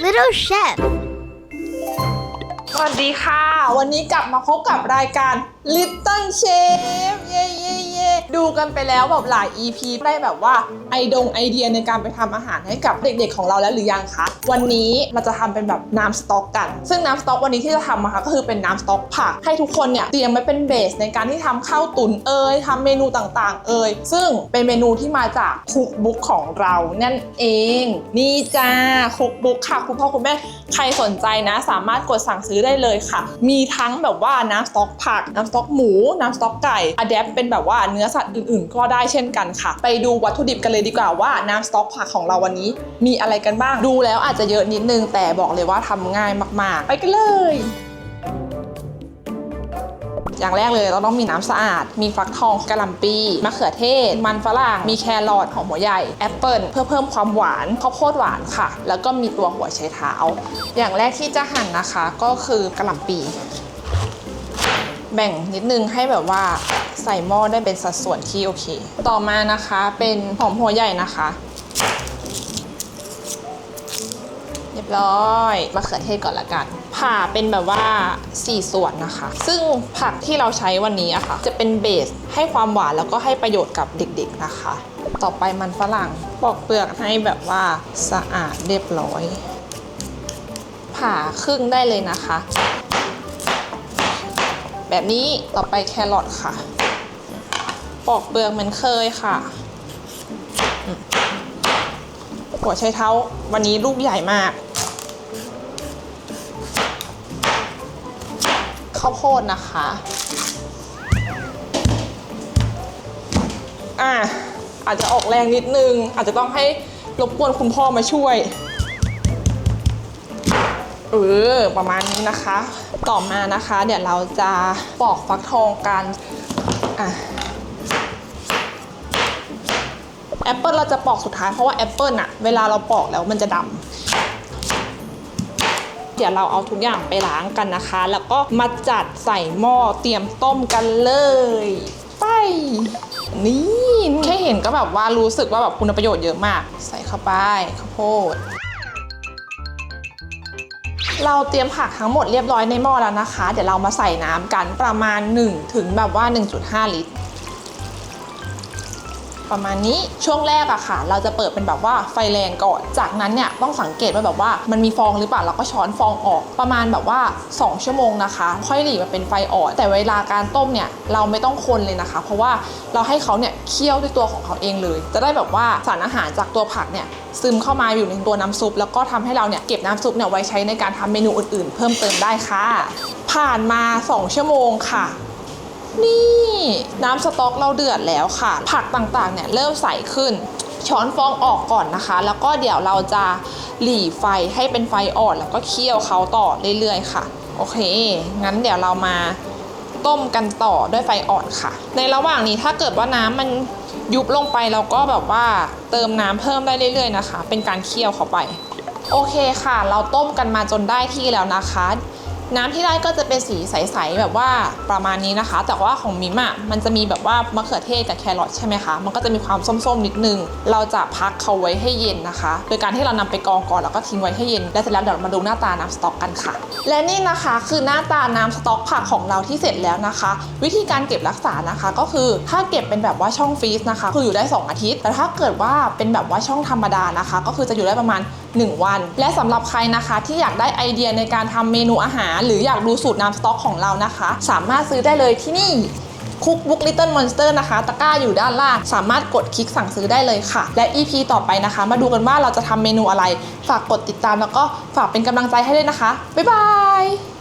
Little Chef. ส วัสดีค่ะ วันนี้กลับมาพบกับรายการ Little Chef เย้เย้เย้ดูกันไปแล้วแบบหลาย EP ได้แบบว่าไอดงไอเดียในการไปทำอาหารให้กับเด็กๆของเราแล้วหรือยังคะ วันนี้เราจะทำเป็นแบบน้ำสต๊อกกัน ซึ่งน้ำสต๊อกวันนี้ที่จะทำนะคะก็คือเป็นน้ำสต๊อกผักให้ทุกคนเนี่ยเตรียมไว้เป็นเบสในการที่ทำข้าวตุ๋นเอ่ยทำเมนูต่างๆ เอ่ยซึ่งเป็นเมนูที่มาจากคุกบุ๊กของเรานั่นเอง นี่จ้าคุกบุ๊กค่ะคุณพ่อคุณแม่ใครสนใจนะ สามารถกดสั่งซื้อได้เลยค่ะ มีทั้งแบบว่าน้ำสต๊อกผัก น้ำสต๊อกหมู น้ำสต๊อกไก่อะแดปเป็นแบบว่าเนื้อสัตว์อื่นๆ ก็ได้เช่นกันค่ะ ไปดูวัตถุดิบกันเลยดีกว่าว่าน้ำสต๊อกผักของเราวันนี้ มีอะไรกันบ้าง ดูแล้วอาจจะเยอะนิดนึงแต่บอกเลยว่าทำง่ายมากๆ ไปกันเลย อย่างแรกเลยเราต้องมีน้ำสะอาด มีฟักทองกะหล่ำปีมะเขือเทศ มันฝรั่งมีแครอทหอมหัวใหญ่แอปเปิลเพื่อเพิ่มความหวานข้าวโพดหวานค่ะ แล้วก็มีตัวหัวไชเท้า อย่างแรกที่จะหั่นนะคะก็คือกะหล่ำปี แบ่งนิดนึงให้แบบว่าใส่หม้อได้เป็นสัดส่วนที่โอเค ต่อมานะคะเป็นหอมหัวใหญ่นะคะเรียบร้อยมะเขือเทศก่อนละกัน ผ่าเป็นแบบว่า 4 ส่วนนะคะ ซึ่งผักที่เราใช้วันนี้อะค่ะ จะเป็นเบสให้ความหวานแล้วก็ให้ประโยชน์กับเด็กๆนะคะ ต่อไปมันฝรั่งปอกเปลือกให้แบบว่าสะอาดเรียบร้อย ผ่าครึ่งได้เลยนะคะ แบบนี้ต่อไปแครอทค่ะ ปอกเปลือกเหมือนเคยค่ะหัวไชเท้าวันนี้ลูกใหญ่มาก ข้าวโพดนะคะ อะอาจจะออกแรงนิดนึง อาจจะต้องให้รบกวนคุณพ่อมาช่วย เออ ประมาณนี้นะคะ ต่อมานะคะ เดี๋ยวเราจะปอกฟักทองกัน อะแอปเปิลเราจะปอกสุดท้ายเพราะว่าแอปเปิลอะเวลาเราปอกแล้วมันจะดำ เดี๋ยวเราเอาทุกอย่างไปล้างกันนะคะ แล้วก็มาจัดใส่หม้อเตรียมต้มกันเลย ไป นี่แค่เห็นก็แบบว่ารู้สึกว่าแบบคุณประโยชน์เยอะมาก ใส่เข้าไปข้าวโพดเราเตรียมผักทั้งหมดเรียบร้อยในหม้อแล้วนะคะ เดี๋ยวเรามาใส่น้ำกันประมาณ 1 ถึงแบบว่า 1.5 ลิตร ประมาณนี้ช่วงแรกอะค่ะ เราจะเปิดเป็นแบบว่าไฟแรงก่อน จากนั้นเนี่ยต้องสังเกตว่าแบบว่ามันมีฟองหรือเปล่าเราก็ช้อนฟองออกประมาณแบบว่า 2 ชั่วโมงนะคะ ค่อยหลีมาเป็นไฟอ่อนแต่เวลาการต้มเนี่ยเราไม่ต้องคนเลยนะคะ เพราะว่าเราให้เขาเนี่ยเคี่ยวด้วยตัวของเขาเองเลย จะได้แบบว่าสารอาหารจากตัวผักเนี่ยซึมเข้ามาอยู่ในตัวน้ำซุป แล้วก็ทำให้เราเนี่ยเก็บน้ำซุปเนี่ยไว้ใช้ในการทำเมนูอื่นๆ เพิ่มเติมได้ค่ะ ผ่านมา 2 ชั่วโมงค่ะ นี่ น้ำสต๊อกเราเดือดแล้วค่ะ ผักต่างๆเนี่ยเริ่มใสขึ้น ช้อนฟองออกก่อนนะคะ แล้วก็เดี๋ยวเราจะหลีไฟให้เป็นไฟอ่อน แล้วก็เคี่ยวเขาต่อเรื่อยๆค่ะ โอเค งั้นเดี๋ยวเรามาต้มกันต่อด้วยไฟอ่อนค่ะ ในระหว่างนี้ถ้าเกิดว่าน้ำมันยุบลงไปเราก็แบบว่าเติมน้ำเพิ่มได้เรื่อยๆนะคะ เป็นการเคี่ยวเข้าไป โอเคค่ะ เราต้มกันมาจนได้ที่แล้วนะคะ น้ำที่ได้ก็จะเป็นสีใสๆแบบว่าประมาณนี้นะคะ แต่ว่าของมิมอะมันจะมีแบบว่ามะเขือเทศกับแครอทใช่ไหมคะมันก็จะมีความส้มๆนิดนึง เราจะพักเขาไว้ให้เย็นนะคะ โดยการที่เรานำไปกรองก่อนแล้วก็ทิ้งไว้ให้เย็นแล้วเสร็จแล้วเดี๋ยวมาดูหน้าตาน้ำสต๊อกกันค่ะ และนี่นะคะคือหน้าตาน้ำสต๊อกผักของเราที่เสร็จแล้วนะคะ วิธีการเก็บรักษานะคะก็คือถ้าเก็บเป็นแบบว่าช่องฟรีซนะคะ คืออยู่ได้ 2 อาทิตย์ แต่ถ้าเกิดว่าเป็นแบบว่าช่องธรรมดานะคะ ก็คือจะอยู่ได้ประมาณ 1 วัน และสำหรับใครนะคะที่อยากได้ไอเดียในการทำเมนูอาหารหรืออยากดูสูตรน้ำสต๊อกของเรานะคะ สามารถซื้อได้เลยที่นี่คุกบุ๊กลิตเติ้ลมอนสเตอร์นะคะ ตะกร้าอยู่ด้านล่าง สามารถกดคลิกสั่งซื้อได้เลยค่ะ และ EP ต่อไปนะคะ มาดูกันว่าเราจะทำเมนูอะไร ฝากกดติดตามแล้วก็ฝากเป็นกำลังใจให้ด้วยนะคะ บ๊ายบาย